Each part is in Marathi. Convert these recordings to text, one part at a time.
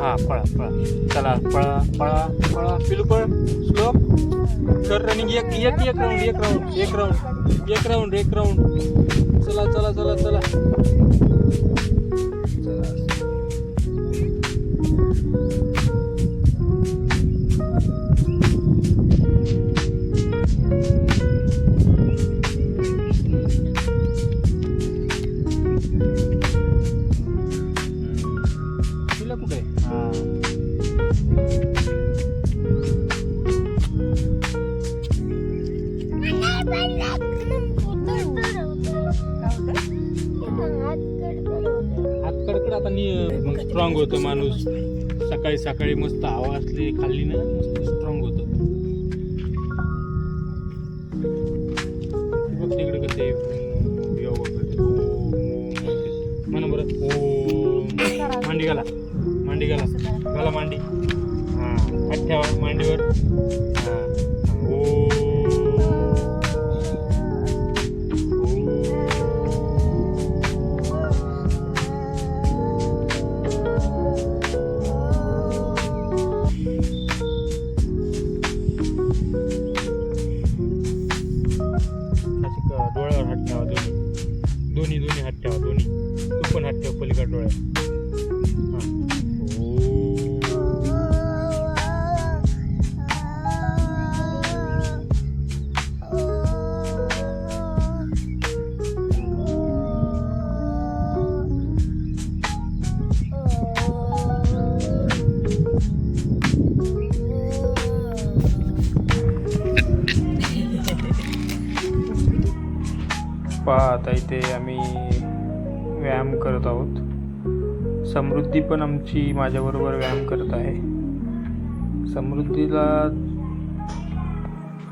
हा पळा पळा. चला पळा पळा पळा. पिलू पळ. स्लो कर रनिंग एक एक एक राऊंड एक राऊंड एक राऊंड एक राऊंड एक राऊंड चला चला चला चला. आता नी मग स्ट्रॉंग होतं माणूस. सकाळी सकाळी मस्त हवा असली खाल्ली ना मस्त स्ट्रॉंग होतं. बघ तिकडे कसे योगा हो, हो, हो. म्हणा बरं. ओम मांडी घाला. मांडी घाला. घाला मांडी. हा. हात ठेवा मांडीवर. हा. दोन्ही हात ठेवा दोन्ही तू पण हात ठेव पलीकडे डोळ्यात हा. ओम. पहा आता इथे आम्ही व्यायाम करत आहोत. समृद्धी पण आमची माझ्याबरोबर व्यायाम करत आहे. समृद्धीला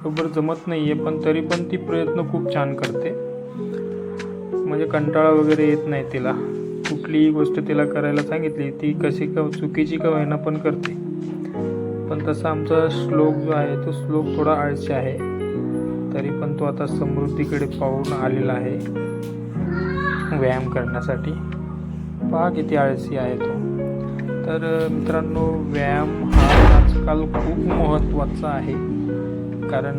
बरोबर जमत नाही आहे पण तरी पण ती प्रयत्न खूप छान करते. म्हणजे कंटाळा वगैरे येत नाही तिला. कुठलीही गोष्ट तिला करायला सांगितली ती कशी का चुकीची का होईना पण करते. पण तसा आमचा श्लोक जो आहे तो श्लोक थोडा आळशी आहे. तरी पण तो आता समृद्धीकडे पाहून आलेला आहे. व्यायाम करण्यासाठी. पहा किती आळसी आहे तो. तर मित्रांनो व्यायाम हा आजकाल खूप महत्त्वाचा आहे. कारण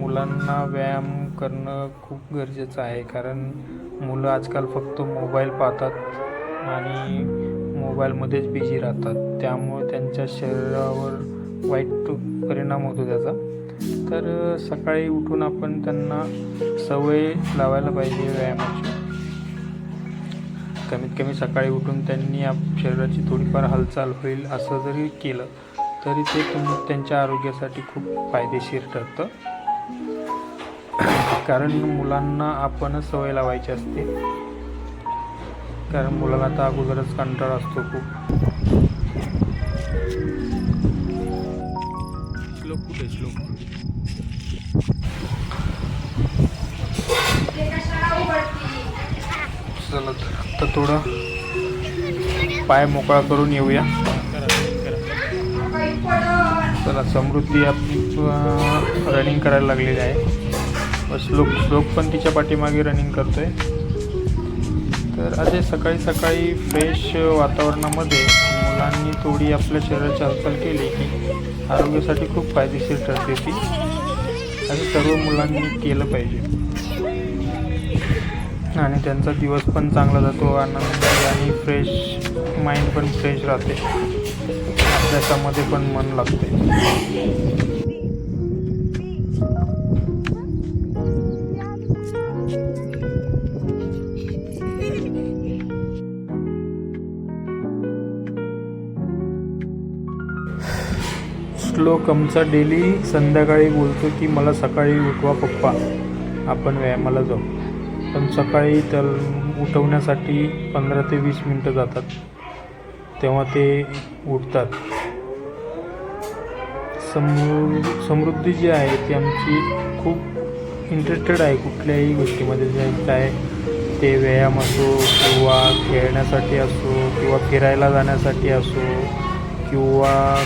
मुलांना व्यायाम करणं खूप गरजेचं आहे. कारण मुलं आजकाल फक्त मोबाईल पाहतात आणि मोबाईलमध्येच बिझी राहतात. त्यामुळे त्यांच्या शरीरावर वाईट परिणाम होतो त्याचा. तर सकाळी उठून आपण त्यांना सवय लावायला पाहिजे व्यायामाची. कमीत कमी सकाळी उठून त्यांनी आप शरीराची थोडीफार हालचाल होईल असं जरी केलं तरी ते तुम त्यांच्या आरोग्यासाठी खूप फायदेशीर ठरतं. कारण मुलांना आपणच सवय लावायची असते. कारण मुलाला तर अगोदरच कंटाळा असतो खूप. चला तर आता थोडं पाय मोकळा करून येऊया. चला समृद्धी आपली रनिंग करायला लागलेली आहे. श्लोक श्लोक पण तिच्या पाठीमागे रनिंग करतोय. तर असे सकाळी सकाळी फ्रेश वातावरणामध्ये मुलांनी थोडी आपल्या शरीराची हालचाल केली की आरोग्यासाठी खूप फायदेशीर ठरते ती. असं सर्व मुलांनी केलं पाहिजे. आणि त्यांचा दिवस पण चांगला जातो आनंदी आणि फ्रेश माइंड पण फ्रेश राहते. अभ्यासामध्ये पण मन लागते. श्लोक आमचा डेली संध्याकाळी बोलतो की मला सकाळी उठवा पप्पा. आपण व्यायामाला जाऊ. पण सकाळी त्याला उठवण्यासाठी पंधरा ते वीस मिनटं जातात. तेव्हा ते उठतात. समृ समृद्धी जी आहे ती आमची खूप इंटरेस्टेड आहे कुठल्याही गोष्टीमध्ये. जे काय ते व्यायाम असो किंवा खेळण्यासाठी असो किंवा फिरायला जाण्यासाठी असो किंवा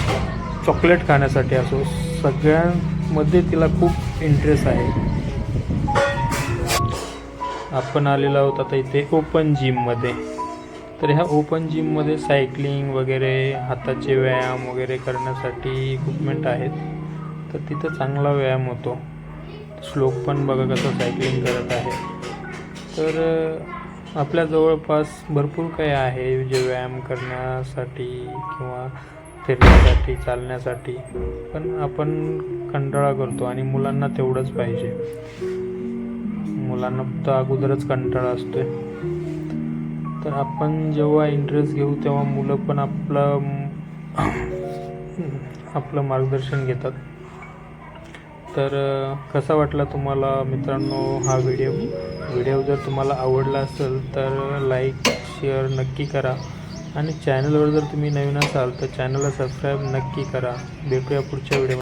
चॉकलेट खाण्यासाठी असो सगळ्यांमध्ये तिला खूप इंटरेस्ट आहे. आपण आलेलो आहोत आता इथे ओपन जिममध्ये तर ह्या ओपन जिममध्ये सायकलिंग वगैरे हाताचे व्यायाम वगैरे करण्यासाठी इक्विपमेंट आहेत. तर तिथं चांगला व्यायाम होतो. श्लोक पण बघा कसं सायकलिंग करत आहे. तर आपल्या जवळपास भरपूर काही आहे जे व्यायाम करण्यासाठी किंवा फिरण्यासाठी चालण्यासाठी. पण आपण कंटाळा करतो आणि मुलांना तेवढंच पाहिजे. मुलांना तर अगोदरच कंटाळा असतोय. तर आपण जेव्हा इंटरेस्ट घेऊ तेव्हा मुलं पण आपलं आपलं मार्गदर्शन घेतात. तर कसा वाटला तुम्हाला मित्रांनो हा व्हिडिओ व्हिडिओ जर तुम्हाला आवडला असेल तर लाईक शेअर नक्की करा. आणि चॅनलवर जर तुम्ही नवीन असाल तर चॅनलला सबस्क्राईब नक्की करा. भेटूया पुढच्या व्हिडिओ